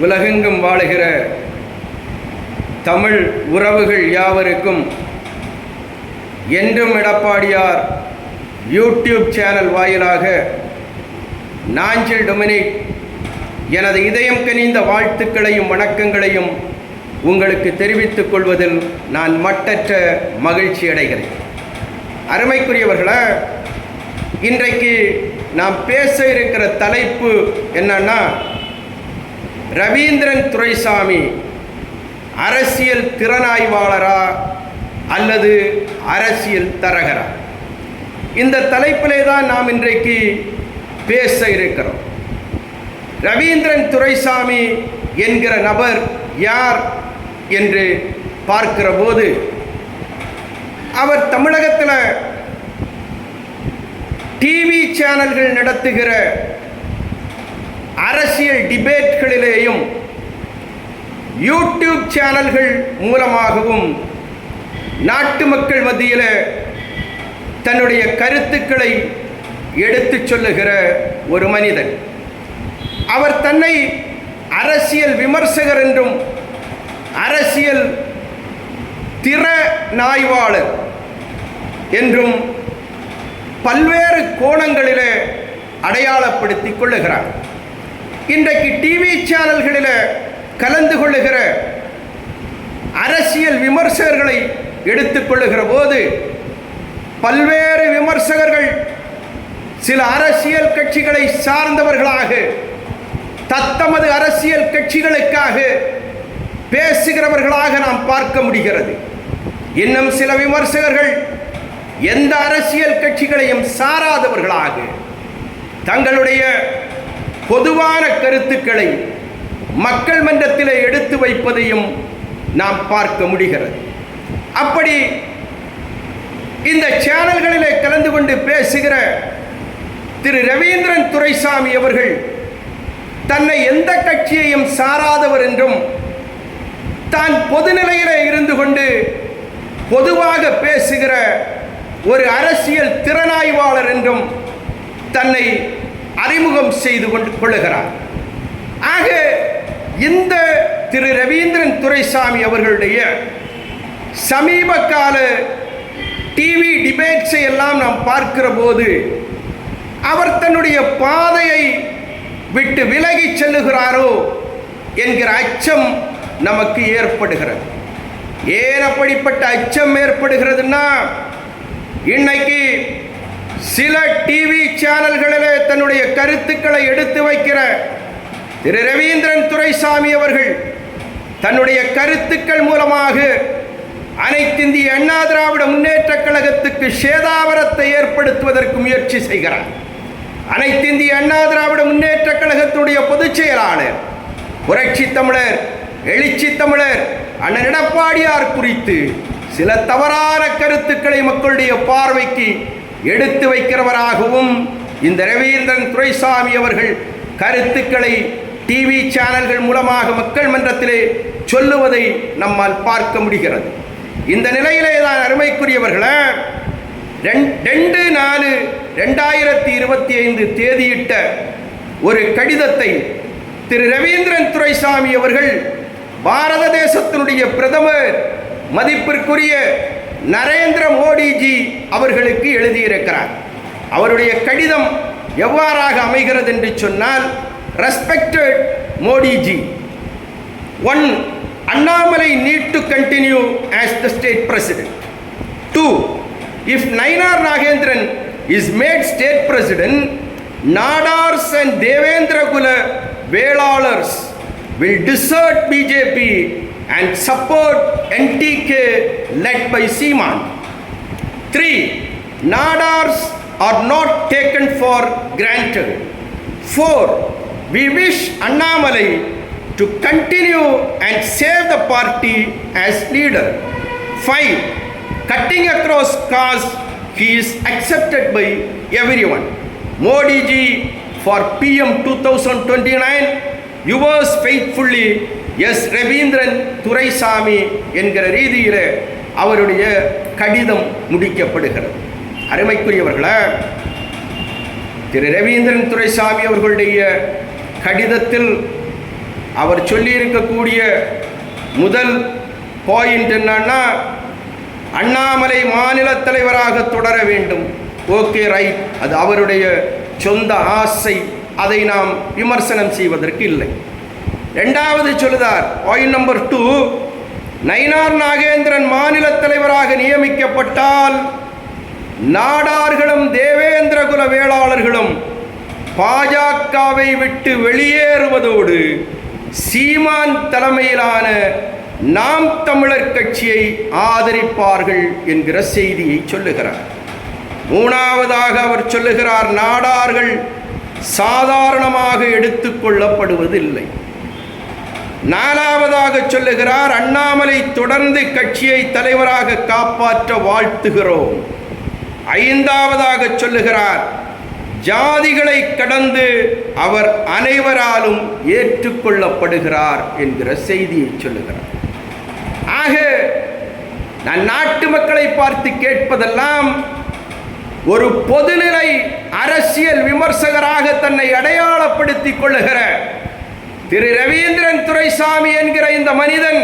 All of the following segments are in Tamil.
உலகெங்கும் வாழுகிற தமிழ் உறவுகள் யாவருக்கும் என்றும் எடப்பாடியார் யூடியூப் சேனல் வாயிலாக நாஞ்சில் டொமினிக் எனது இதயம் கனிந்த வாழ்த்துக்களையும் வணக்கங்களையும் உங்களுக்கு தெரிவித்துக் கொள்வதில் நான் மட்டற்ற மகிழ்ச்சி அடைகிறேன். அருமைக்குரியவர்களே இன்றைக்கு நாம் பேச இருக்கிற தலைப்பு என்னன்னா ரவீந்திரன் துரைசாமி அரசியல் திறனாய்வாளரா அல்லது அரசியல் தரகரா? இந்த தலைப்பிலே தான் நாம் இன்றைக்கு பேச இருக்கிறோம். ரவீந்திரன் துரைசாமி என்கிற நபர் யார் என்று பார்க்கிற போது அவர் தமிழகத்தில் டிவி சேனல்கள் நடத்துகிற அரசியல் டிபேட்களிலேயும் யூடியூப் சேனல்கள் மூலமாகவும் நாட்டு மக்கள் மத்தியில் தன்னுடைய கருத்துக்களை எடுத்துச் சொல்லுகிற ஒரு மனிதன். அவர் தன்னை அரசியல் விமர்சகர் என்றும் அரசியல் திற நாய்வாளர் என்றும் பல்வேறு கோணங்களிலே அடையாளப்படுத்திக் கொள்ளுகிறார். இன்றைக்கு டிவி சேனல்களில் கலந்து கொள்ளுகிற அரசியல் விமர்சகர்களை எடுத்துக்கொள்ளுகிற போது பல்வேறு விமர்சகர்கள் சில அரசியல் கட்சிகளை சார்ந்தவர்களாக தத்தமது அரசியல் கட்சிகளுக்காக பேசுகிறவர்களாக நாம் பார்க்க முடிகிறது. இன்னும் சில விமர்சகர்கள் எந்த அரசியல் கட்சிகளையும் சாராதவர்களாக தங்களுடைய பொதுவான கருத்துக்களை மக்கள் மன்றத்தில் எடுத்து வைப்பதையும் நாம் பார்க்க முடிகிறது. அப்படி இந்த சேனல்களிலே கலந்து கொண்டு பேசுகிற திரு ரவீந்திரன் துரைசாமி அவர்கள் தன்னை எந்த கட்சியையும் சாராதவர் என்றும் தான் பொதுநிலையில் இருந்து கொண்டு பொதுவாக பேசுகிற ஒரு அரசியல் திறனாய்வாளர் என்றும் தன்னை அறிமுகம் செய்து கொண்டு கொள்ளுகிறார். ஆக இந்த திரு ரவீந்திரன் துரைசாமி அவர்களுடைய சமீப கால டிவி டிபேட்ஸை எல்லாம் நாம் பார்க்கிற போது அவர் தன்னுடைய பாதையை விட்டு விலகி செல்லுகிறாரோ என்கிற அச்சம் நமக்கு ஏற்படுகிறது. ஏன் அப்படிப்பட்ட அச்சம் ஏற்படுகிறதுன்னா இன்னைக்கு சில டிவி சேனல்களிலே தன்னுடைய கருத்துக்களை எடுத்து வைக்கிற திரு ரவீந்திரன் துரைசாமி அவர்கள் தன்னுடைய கருத்துக்கள் மூலமாக அனைத்திந்திய அண்ணா திராவிட முன்னேற்ற கழகத்துக்கு சேதாவரத்தை ஏற்படுத்துவதற்கு முயற்சி செய்கிறார். அனைத்திந்திய அண்ணா திராவிட முன்னேற்ற கழகத்துடைய பொதுச் செயலாளர் புரட்சி தமிழர் எழுச்சி தமிழர் அண்ணன் எடப்பாடியார் குறித்து சில தவறான கருத்துக்களை மக்களுடைய பார்வைக்கு எடுத்து வைக்கிறவராகவும் இந்த ரவீந்திரன் துரைசாமி அவர்கள் கருத்துக்களை டிவி சேனல்கள் மூலமாக மக்கள் மன்றத்திலே சொல்லுவதை நம்மால் பார்க்க முடிகிறது. இந்த நிலையிலே தான் அருமைக்குரியவர்களை ரெண்- ரெண்டு நாலு ரெண்டாயிரத்தி இருபத்தி ஐந்து தேதியிட்ட ஒரு கடிதத்தை திரு ரவீந்திரன் துரைசாமி அவர்கள் பாரத தேசத்தினுடைய பிரதமர் மதிப்பிற்குரிய நரேந்திர மோடிஜி அவர்களுக்கு எழுதியிருக்கிறார் அவருடைய கடிதம் எவ்வாறாக அமைகிறது என்று சொன்னால் respected Modiji one Annamalai need to continue as the state president two if Nainar Nagendran is made state president Nadars and Devendrakula Vellalars will desert BJP and support ntk led by seaman three nadars are not taken for granted four we wish annamalai to continue and save the party as leader. 5. Cutting across caste, he is accepted by everyone. Modi ji for PM 2029, yours faithfully, S. Ravindran Duraisamy என்கிற ரீதியில் அவருடைய கடிதம் முடிக்கப்படுகிறது. அருமைக்குரியவர்களே திரு. ரவீந்திரன் துரைசாமி அவர்களுடைய கடிதத்தில் அவர் சொல்லியிருக்கக்கூடிய முதல் பாயிண்ட் என்னன்னா அண்ணாமலை மாநில தலைவராக தொடர வேண்டும். Okay right. அது அவருடைய சொந்த ஆசை. அதை நாம் விமர்சனம் செய்வதற்கு இல்லை. ரெண்டாவது சொல்லுதார். Point number two Nainar Nagendran மாநில தலைவராக நியமிக்கப்பட்டால் நாடார்களும் தேவேந்திர குல வேளாளர்களும் பாஜகவை விட்டு வெளியேறுவதோடு சீமான் தலைமையிலான நாம் தமிழர் கட்சியை ஆதரிப்பார்கள் என்கிற செய்தியை சொல்லுகிறார். மூணாவதாக அவர் சொல்லுகிறார் நாடார்கள் சாதாரணமாக எடுத்துக்கொள்ளப்படுவதில்லை நாலாவதாக சொல்லுகிறார் அண்ணாமலை தொடர்ந்து கட்சியை தலைவராக காப்பாற்ற வாழ்த்துகிறோம். ஐந்தாவதாக சொல்லுகிறார் ஜாதிகளை கடந்து அவர் அனைவராலும் ஏற்றுக்கொள்ளப்படுகிறார் என்கிற செய்தியை சொல்லுகிறார். ஆக நான் நாட்டு மக்களை பார்த்து கேட்பதெல்லாம் ஒரு பொதுநிலை அரசியல் விமர்சகராக தன்னை அடையாளப்படுத்திக் கொள்ளுகிற திரு ரவீந்திரன் துரைசாமி என்கிற இந்த மனிதன்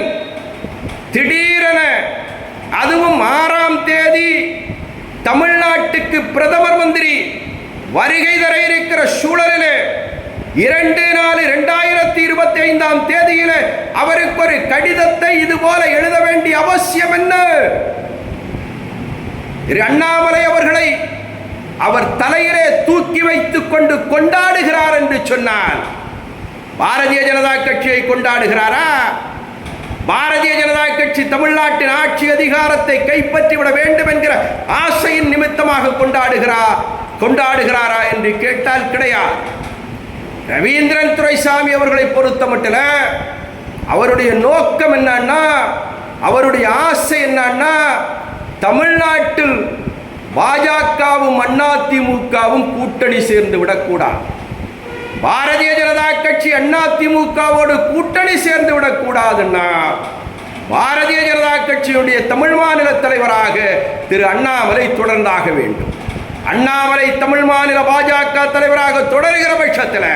திடீரென அதுவும் ஆறாம் தேதி தமிழ்நாட்டுக்கு பிரதமர் மந்திரி வருகை தர இருக்கிற சூழலிலே இரண்டு நாலு இரண்டாயிரத்தி இருபத்தி ஐந்தாம் தேதியில அவருக்கு ஒரு கடிதத்தை இது போல எழுத வேண்டிய அவசியம் என்ன? அண்ணாமலை அவர்களை அவர் தலையிலே தூக்கி வைத்துக் கொண்டு கொண்டாடுகிறார் என்று சொன்னார் பாரதிய ஜனதா கட்சியை கொண்டாடுகிறாரா? பாரதிய ஜனதா கட்சி தமிழ்நாட்டின் ஆட்சி அதிகாரத்தை கைப்பற்றிவிட வேண்டும் என்கிற ஆசையின் நிமித்தமாக கொண்டாடுகிறா கொண்டாடுகிறாரா என்று கேட்டால் கிடையாது. ரவீந்திரன் துரைசாமி அவர்களை பொறுத்த மட்டும் அவருடைய நோக்கம் என்னன்னா அவருடைய ஆசை என்னன்னா தமிழ்நாட்டில் பாஜகவும் அதிமுகவும் கூட்டணி சேர்ந்து விடக்கூடாது. பாரதிய ஜனதா கட்சி அதிமுகவோடு கூட்டணி சேர்ந்து விடக்கூடாதுன்னா பாரதிய ஜனதா கட்சியுடைய தமிழ் மாநில தலைவராக திரு அண்ணாமலை தொடர்ந்தாக வேண்டும். அண்ணாமலை தமிழ் மாநில பாஜக தலைவராக தொடர்கிற பட்சத்தில்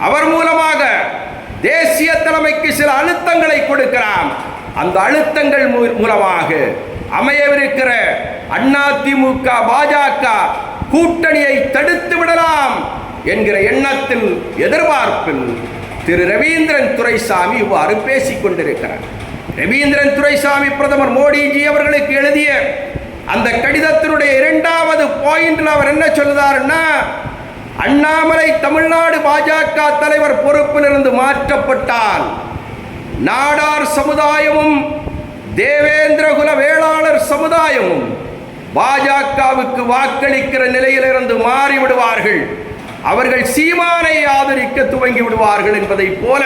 அவர் மூலமாக தேசிய தலைமைக்கு சில அழுத்தங்களை கொடுக்கிறார் அந்த அழுத்தங்கள் மூ- மூலமாக அமையவிருக்கிற அதிமுக பாஜக கூட்டணியை தடுத்து விடலாம். என்கிற எண்ணத்தில் எதிர்பார்ப்பில் திரு ரவீந்திரன் துரைசாமி இவ்வாறு பேசிக் கொண்டிருக்கிறார். ரவீந்திரன் துரைசாமி பிரதமர் மோடிஜி அவர்களுக்கு எழுதிய அந்த கடிதத்தினுடைய இரண்டாவது பாயிண்டில் அவர் என்ன சொல்லுதாருன்னா அண்ணாமலை தமிழ்நாடு பாஜக தலைவர் பொறுப்பிலிருந்து மாற்றப்பட்டால் நாடார் சமுதாயமும் தேவேந்திரகுல வேளாளர் சமுதாயமும் பாஜகவுக்கு வாக்களிக்கிற நிலையிலிருந்து மாறிவிடுவார்கள். அவர்கள் சீமானை ஆதரிக்க துவங்கி விடுவார்கள் என்பதைப் போல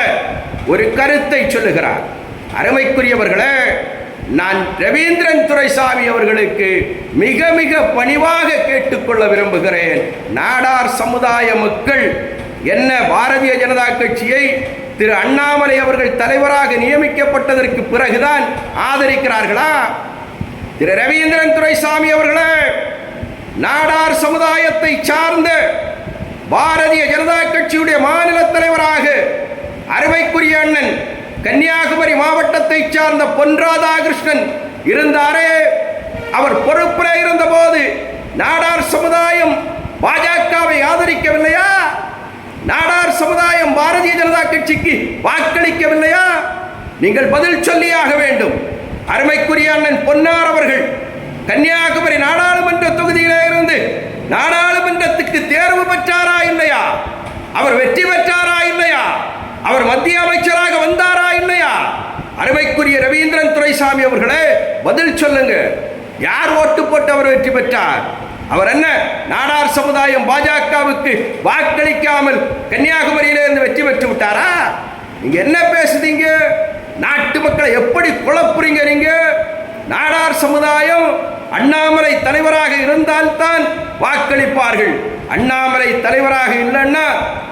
ஒரு கருத்தை சொல்லுகிறார். அருமைக்குரியவர்களே நான் ரவீந்திரன் துரைசாமி அவர்களுக்கு மிக மிக பணிவாக கேட்டுக்கொள்ள விரும்புகிறேன். நாடார் சமுதாய மக்கள் என்ன பாரதிய ஜனதா கட்சியை திரு அண்ணாமலை அவர்கள் தலைவராக நியமிக்கப்பட்டதற்கு பிறகுதான் ஆதரிக்கிறார்களா? திரு ரவீந்திரன் துரைசாமி அவர்களே நாடார் சமுதாயத்தை சார்ந்த பாரதிய ஜனதா கட்சியுடைய மாநில தலைவராக அருமைக்குரிய அண்ணன் கன்னியாகுமரி மாவட்டத்தை சார்ந்த பொன் ராதாகிருஷ்ணன் இருந்தாரே. அவர் பொறுப்பில் இருந்தபோது நாடார் சமுதாயம் பாஜகவை ஆதரிக்கவில்லையா? நாடார் சமுதாயம் பாரதிய ஜனதா கட்சிக்கு வாக்களிக்கவில்லையா? நீங்கள் பதில் சொல்லியாக வேண்டும். அருமைக்குரிய அண்ணன் பொன்னார் அவர்கள் கன்னியாகுமரி நாடாளுமன்ற தொகுதியிலே இருந்து நாடாளுமன்றத்துக்கு தேர்வு பெற்றாரா இல்லையா? அவர் வெற்றி பெற்றாரா இல்லையா? அவர் மத்திய அமைச்சராக வந்தாரா இல்லையா? அருமைக்குரிய ரவீந்திரன் துரைசாமி அவர்களே பதில் சொல்லுங்க. யார் ஓட்டு போட்டு அவர் வெற்றி பெற்றார்? அவர் என்ன நாடார் சமுதாயம் பாஜகவுக்கு வாக்களிக்காமல் கன்னியாகுமரியிலிருந்து வெற்றி பெற்று விட்டாரா? நீங்க என்ன பேசுதீங்க? நாட்டு மக்களை எப்படி குழப்புறீங்க நீங்க? நாடார் சமுதாயம் அண்ணாமலை தலைவராக இருந்தால்தான் வாக்களிப்பார்கள். அண்ணாமலை தலைவராக இல்லைன்னா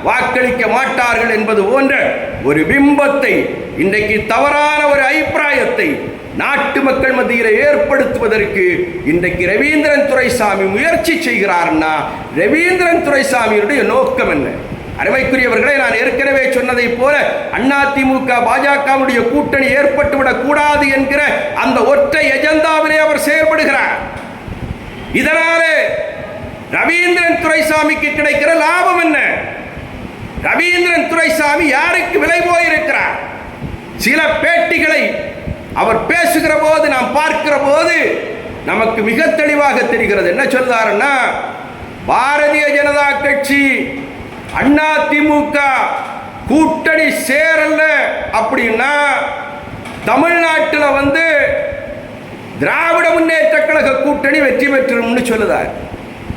வாக்களிக்க மாட்டார்கள் என்பது போன்ற ஒரு பிம்பத்தை இன்றைக்கு தவறான ஒரு அபிப்பிராயத்தை நாட்டு மக்கள் மத்தியில் ஏற்படுத்துவதற்கு இன்றைக்கு ரவீந்திரன் துரைசாமி முயற்சி செய்கிறார்னா ரவீந்திரன் துரைசாமியுடைய நோக்கம் என்ன? அருமைக்குரியவர்களை நான் ஏற்கனவே சொன்னதைப் போல அதிமுக பாஜகவுடைய கூட்டணி ஏற்பட்டுவிடக் கூடாது என்கிற அந்த ஒற்றை எஜெண்டாவிலே அவர் செயல்படுகிறார். இதனாலே ரவீந்திரன் துரைசாமிக்கு கிடைக்கிற லாபம் என்ன? ரவீந்திரன் துரைசாமி யாருக்கு விலை போயிருக்கிறார்? சில பேட்டிகளை அவர் பேசுகிற போது நாம் பார்க்கிற போது நமக்கு மிக தெளிவாக தெரிகிறது. என்ன சொல்றாருன்னா பாரதிய ஜனதா கட்சி அண்ணா திமுக கூட்டணி சேரல அப்படின்னா தமிழ்நாட்டில் வந்து திராவிட முன்னேற்ற கழக கூட்டணி வெற்றி பெற்றும்னு சொல்லுதார்.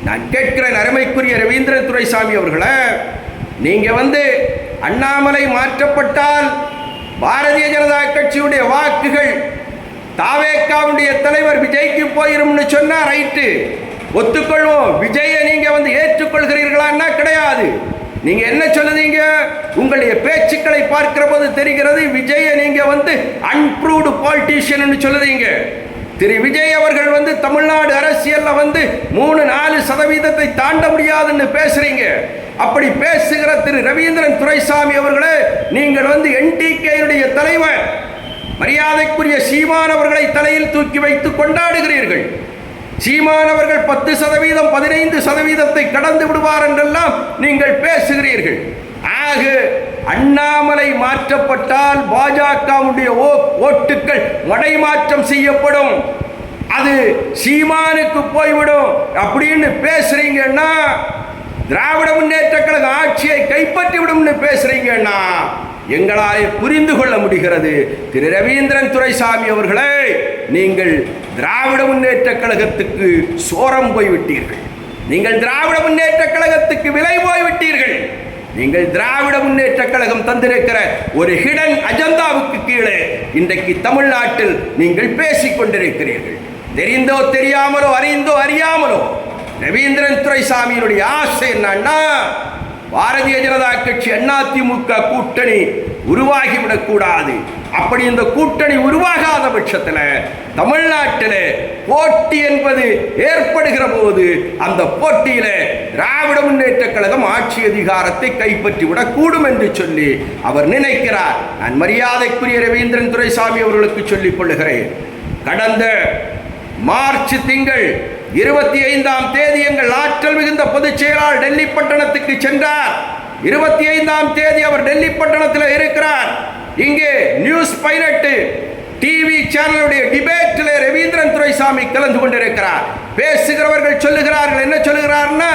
நான் கேட்கிறேன் அருமைக்குரிய ரவீந்திர துரைசாமி அவர்களை நீங்கள் வந்து அண்ணாமலை மாற்றப்பட்டால் பாரதிய ஜனதா கட்சியுடைய வாக்குகள் தாவேக்காவுடைய தலைவர் விஜய்க்கு போயிரும்னு சொன்னால் ரைட்டு. ஒத்துக்கொள்வோம். விஜயை நீங்கள் வந்து ஏற்றுக்கொள்கிறீர்களான்னா கிடையாது. நீங்க என்ன சொல்லுதீங்க? உங்களுடைய பேச்சுக்களை பார்க்கிற போது தெரிகிறது விஜயை நீங்க வந்து அன்ப்ரூவ்டு பாலிட்டிஷியன் சொல்லுதீங்க. திரு விஜய் அவர்கள் வந்து தமிழ்நாடு அரசியல்ல வந்து மூணு நாலு சதவீதத்தை தாண்ட முடியாதுன்னு பேசுறீங்க. அப்படி பேசுகிற திரு ரவீந்திரன் துரைசாமி அவர்களே நீங்கள் வந்து என்டிகேயுடைய தலைவர். மரியாதைக்குரிய சீமான் அவர்களை தலையில் தூக்கி வைத்து கொண்டாடுகிறீர்கள். சீமானவர்கள் பத்து சதவீதம் பதினைந்து சதவீதத்தை கடந்து விடுவார் என்றெல்லாம் நீங்கள் பேசுகிறீர்கள். ஆக அண்ணாமலை மாற்றப்பட்டால் பாஜகவுடைய ஓட்டுக்கள் மடைமாற்றம் செய்யப்படும். அது சீமானுக்கு போய்விடும் அப்படின்னு பேசுறீங்கன்னா திராவிட முன்னேற்ற கழக ஆட்சியை கைப்பற்றி விடும்னு பேசுறீங்கன்னா எங்களாலே புரிந்து கொள்ள முடிகிறது. திரு ரவீந்திரன் துரைசாமி அவர்களே நீங்கள் திராவிட முன்னேற்ற கழகத்துக்கு சோரம் போய்விட்டீர்கள். நீங்கள் திராவிட முன்னேற்ற கழகத்துக்கு விலை போய்விட்டீர்கள். நீங்கள் திராவிட முன்னேற்ற கழகம் தந்திருக்கிற ஒரு ஹிடன் அஜந்தாவுக்கு கீழே இன்றைக்கு தமிழ்நாட்டில் நீங்கள் பேசிக் கொண்டிருக்கிறீர்கள். தெரிந்தோ தெரியாமலோ அறிந்தோ அறியாமலோ ரவீந்திரன் துரைசாமியினுடைய ஆசை என்னன்னா பாரதிய ஜனதா கட்சி அதிமுக கூட்டணி உருவாகிவிடக்கூடாது. அப்படி இந்த கூட்டணி உருவாகாத பட்சத்தில் தமிழ்நாட்டில் போட்டி என்பது ஏற்படுகிற போது அந்த போட்டியில திராவிட முன்னேற்ற கழகம் ஆட்சி அதிகாரத்தை கைப்பற்றிவிடக் கூடும் என்று சொல்லி அவர் நினைக்கிறார். நான் மரியாதைக்குரிய ரவீந்திரன் துரைசாமி அவர்களுக்கு சொல்லிக் கொள்ளுகிறேன். கடந்த மார்ச் திங்கள் இருபத்தி ஐந்தாம் தேதி எங்கள் ஆற்றல் மிகுந்த பொதுச் செயலாளர் டெல்லி பட்டணத்துக்கு சென்றார். இருபத்தி ஐந்தாம் தேதி அவர் டெல்லி பட்டணத்தில் இருக்கிறார். இங்கே நியூஸ் பைலட்டு டிவி சேனலுடைய டிபேட்டில் ரவீந்திரன் துரைசாமி கலந்து கொண்டிருக்கிறார். பேசுகிறவர்கள் சொல்லுகிறார்கள் என்ன சொல்லுகிறார்னா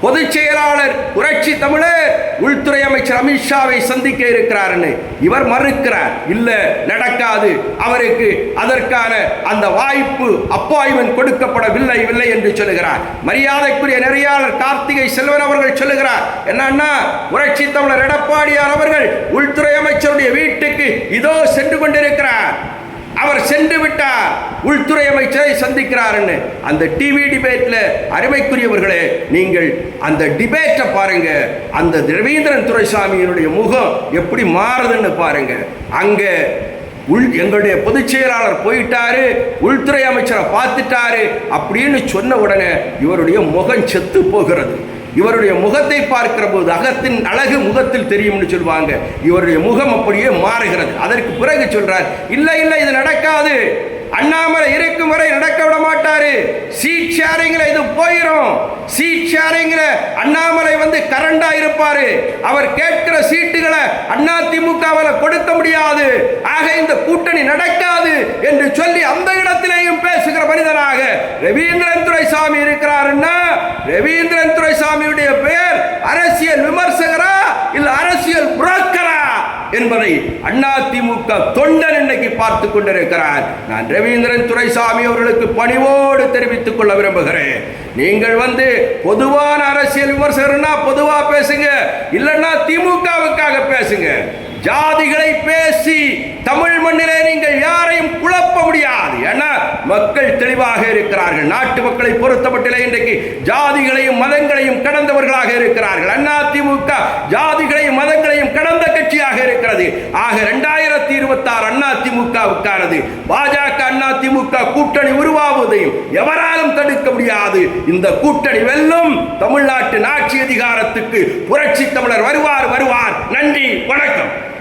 பொதுச் செயலாளர் புரட்சி தமிழர் உள்துறை அமைச்சர் அமித்ஷாவை சந்திக்க இருக்கிறார்னு இவர் மறுக்கிறார். இல்ல நடக்காது. அவருக்கு அதற்கான அந்த வாய்ப்பு அப்பாயின்மெண்ட் கொடுக்கப்படவில்லை இல்லை என்று சொல்லுகிறார். மரியாதைக்குரிய நெறியாளர் கார்த்திகை செல்வன் அவர்கள் சொல்லுகிறார். என்னன்னா புரட்சி தமிழர் எடப்பாடியார் அவர்கள் உள்துறை அமைச்சருடைய வீட்டுக்கு இதோ சென்று கொண்டிருக்கிறார். அவர் சென்று விட்டார். உள்துறை அமைச்சரை சந்திக்கிறார்னு அந்த டிவி டிபேட்டில் அருமைக்குரியவர்களே நீங்கள் அந்த டிபேட்டை பாருங்க. அந்த ரவீந்திரன் துரைசாமியினுடைய முகம் எப்படி மாறுதுன்னு பாருங்க. அங்கே உள் எங்களுடைய பொதுச் செயலாளர் போயிட்டாரு உள்துறை அமைச்சரை பார்த்துட்டாரு அப்படின்னு சொன்ன உடனே இவருடைய முகம் செத்து போகிறது. இவருடைய முகத்தை பார்க்கிற போது அகத்தின் அழகு முகத்தில் தெரியும்னு சொல்லுவாங்க. இவருடைய முகம் அப்படியே மாறுகிறது. அதற்கு பிறகு சொல்றார் இல்லை இல்லை இது நடக்காது. அண்ணாமலை இருக்கும் வரை நடக்க விட மாட்டாரு. சீட் ஷேரிங்ல இது போயிடும் சீட் ஷேரிங்ல அண்ணாமலை வந்து கரண்டா இருப்பாரு. அவர் கேட்கிற சீட்டுகளை அண்ணா கொடுக்க முடியாது. ஆக இந்த கூட்டணி நடக்காது என்று சொல்லி அந்த இடத்திலேயும் பேசுகிற மனிதனாக ரவீந்திரன் துரைசாமி இருக்கிறாருன்னா ரவீந்திரன் துரைசாமியுடைய பெயர் அரசியல் விமர்சகரா இல்ல அரசியல் புரோக்கரா என்பதை அண்ணா திமுக தொண்டன் இன்னைக்கு பார்த்து கொண்டிருக்கிறார். நான் ரவீந்திரன் துரைசாமி அவர்களுக்கு பணிவோடு தெரிவித்துக் கொள்ள விரும்புகிறேன். நீங்கள் வந்து பொதுவான அரசியல் விமர்சகர்னா பொதுவா பேசுங்க இல்லைன்னா திமுகவுக்காக பேசுங்க. ஜாதிகளை பேசி தமிழ் மண்ணிலே நீங்கள் யாரையும் குழப்ப முடியாது ஏன்னா மக்கள் தெளிவாக இருக்கிறார்கள். நாட்டு மக்களை பொறுத்தமட்டிலே இன்றைக்கு ஜாதிகளையும் மதங்களையும் கடந்தவர்களாக இருக்கிறார்கள். அண்ணா திமுக ஜாதிகளையும் மதங்களையும் கடந்த கட்சியாக இருக்கிறது. ஆக இரண்டாயிரத்தி இருபத்தி ஆறு அண்ணா திமுக திமுகவுக்கானது பாஜக அண்ணா திமுக கூட்டணி உருவாவதையும் எவராலும் தடுக்க முடியாது. இந்த கூட்டணி வெல்லும் தமிழ்நாட்டின் ஆட்சி அதிகாரத்துக்கு புரட்சி தமிழர் வருவார் வருவார். நன்றி வணக்கம்.